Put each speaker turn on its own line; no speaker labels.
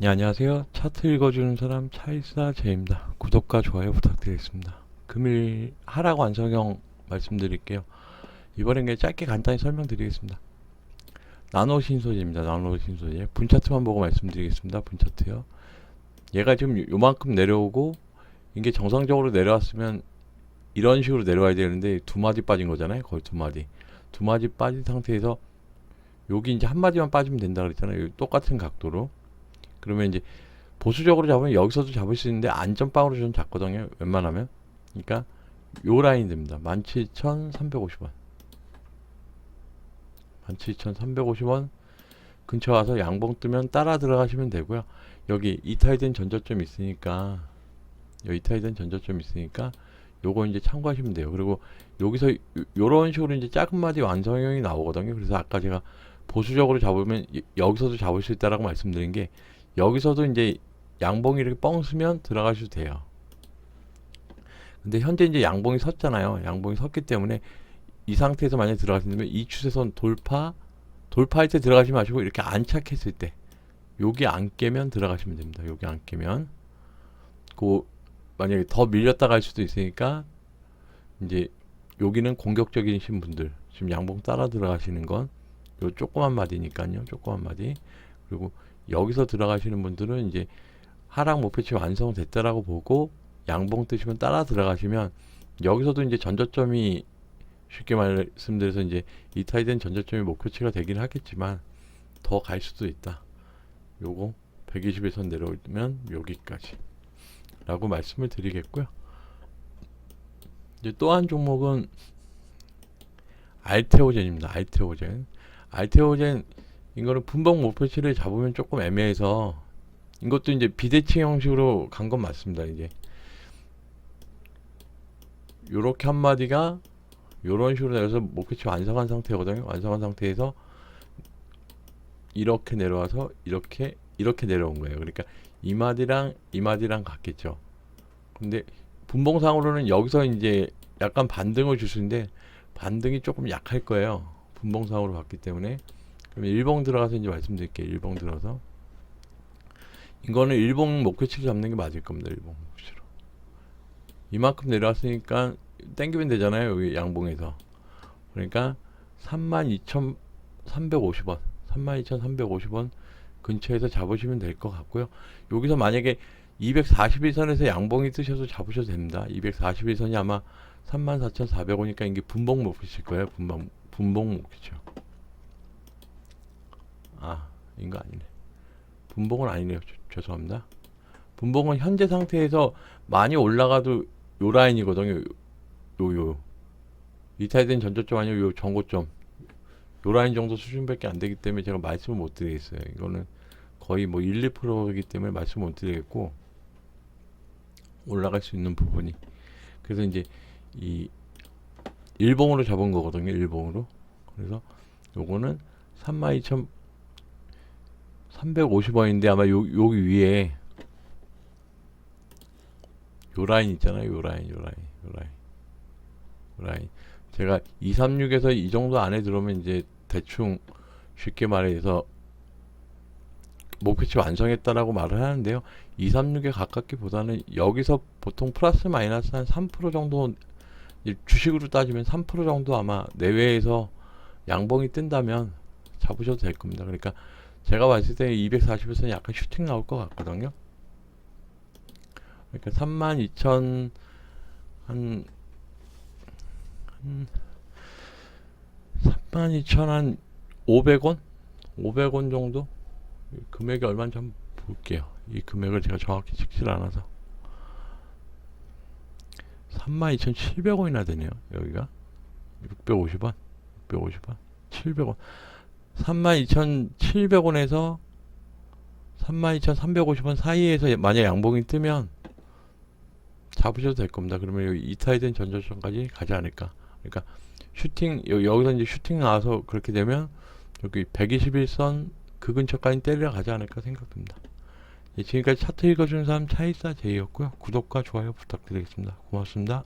네, 안녕하세요. 차트 읽어주는 사람 차이사 제입니다. 구독과 좋아요 부탁드리겠습니다. 금일 하락 완성형 말씀드릴게요. 이번엔 그냥 짧게 간단히 설명드리겠습니다. 나노 신소재입니다. 나노 신소재. 분차트만 보고 말씀드리겠습니다. 분차트요. 얘가 지금 요- 요만큼 내려오고 이게 정상적으로 내려왔으면 이런 식으로 내려와야 되는데 두 마디 빠진 거잖아요. 거의 두 마디. 두 마디 빠진 상태에서 여기 이제 한 마디만 빠지면 된다 그랬잖아요. 요 똑같은 각도로. 그러면 이제 보수적으로 잡으면 여기서도 잡을 수 있는데 안전빵으로 좀 잡거든요. 웬만하면. 그러니까 요 라인 됩니다. 17,350원. 17,350원 근처 와서 양봉 뜨면 따라 들어가시면 되고요. 여기 이타이된 전저점 있으니까 여기 이타이된 전저점 있으니까 요거 이제 참고하시면 돼요. 그리고 여기서 요- 요런 식으로 이제 작은 마디 완성형이 나오거든요. 그래서 아까 제가 보수적으로 잡으면 이- 여기서도 잡을 수 있다라고 말씀드린 게 여기서도 이제 양봉이 이렇게 뻥 쓰면 들어가셔도 돼요. 근데 현재 이제 양봉이 섰잖아요. 양봉이 섰기 때문에 이 상태에서 만약에 들어가시면 이 추세선 돌파, 돌파할 때 들어가지 마시고 이렇게 안착했을 때 여기 안 깨면 들어가시면 됩니다. 여기 안 깨면 그 만약에 더 밀렸다 갈 수도 있으니까 이제 여기는 공격적이신 분들 지금 양봉 따라 들어가시는 건 요 조그만 마디니까요. 조그만 마디. 그리고 여기서 들어가시는 분들은 이제 하락 목표치 완성됐다라고 보고 양봉 뜨시면 따라 들어가시면 여기서도 이제 전저점이 쉽게 말씀드려서 이제 이타이된 전저점이 목표치가 되긴 하겠지만 더 갈 수도 있다. 요거 120에서 내려오면 여기까지 라고 말씀을 드리겠고요. 이제 또 한 종목은 알테오젠입니다. 알테오젠. 알테오젠 이거는 분봉 목표치를 잡으면 조금 애매해서 이것도 이제 비대칭 형식으로 간 건 맞습니다. 이제 요렇게 한 마디가 요런 식으로 내려서 목표치 완성한 상태거든요. 완성한 상태에서 이렇게 내려와서 이렇게 이렇게 내려온 거예요. 그러니까 이 마디랑 이 마디랑 같겠죠. 근데 분봉상으로는 여기서 이제 약간 반등을 줄수 있는데 반등이 조금 약할 거예요. 분봉상으로 봤기 때문에 그럼 일봉 들어가서 이제 말씀드릴게요. 일봉 들어서 이거는 일봉 목표치를 잡는 게 맞을 겁니다. 일봉 목표치로 이만큼 내려왔으니까 땡기면 되잖아요. 여기 양봉에서 그러니까 32,350원 32,350원 근처에서 잡으시면 될 것 같고요. 여기서 만약에 241선에서 양봉이 뜨셔서 잡으셔도 됩니다. 241선이 아마 34,400원이니까 이게 분봉 목표치일 거예요. 분봉 분봉 목표치요. 아, 이거 아니네. 분봉은 아니네요. 죄- 죄송합니다. 분봉은 현재 상태에서 많이 올라가도 요 라인이거든요. 요, 요. 이탈된 전저점 아니고 요 전고점. 요 라인 정도 수준밖에 안 되기 때문에 제가 말씀을 못 드리겠어요. 이거는 거의 뭐 1, 2%이기 때문에 말씀 못 드리겠고 올라갈 수 있는 부분이 그래서 이제 이 일봉으로 잡은 거거든요. 일봉으로. 그래서 요거는 32,350원인데 아마 요 여기 위에 요 라인 있잖아요. 요 라인, 요 라인, 요 라인. 요 라인. 제가 236에서 이 정도 안에 들어오면 이제 대충 쉽게 말해서 목표치 완성했다라고 말을 하는데요. 236에 가깝기보다는 여기서 보통 플러스 마이너스 한 3% 정도 주식으로 따지면 3% 정도 아마 내외에서 양봉이 뜬다면 잡으셔도 될 겁니다. 그러니까 제가 봤을 때 240에서는 약간 슈팅 나올 것 같거든요. 그러니까 32,000 한, 한 32,000한 500원? 500원 정도? 금액이 얼마인지 한번 볼게요. 이 금액을 제가 정확히 찍질 않아서 32,700원이나 되네요. 여기가 650원, 650원, 700원, 32,700원에서 32,350원 사이에서 만약 양봉이 뜨면 잡으셔도 될 겁니다. 그러면 여기 이타이된 전저점까지 가지 않을까. 그러니까 슈팅 여, 여기서 이제 슈팅 나와서 그렇게 되면 여기 121선 그 근처까지 때리러 가지 않을까 생각됩니다. 예, 지금까지 차트 읽어주는 사람 차이사 제이였고요. 구독과 좋아요 부탁드리겠습니다. 고맙습니다.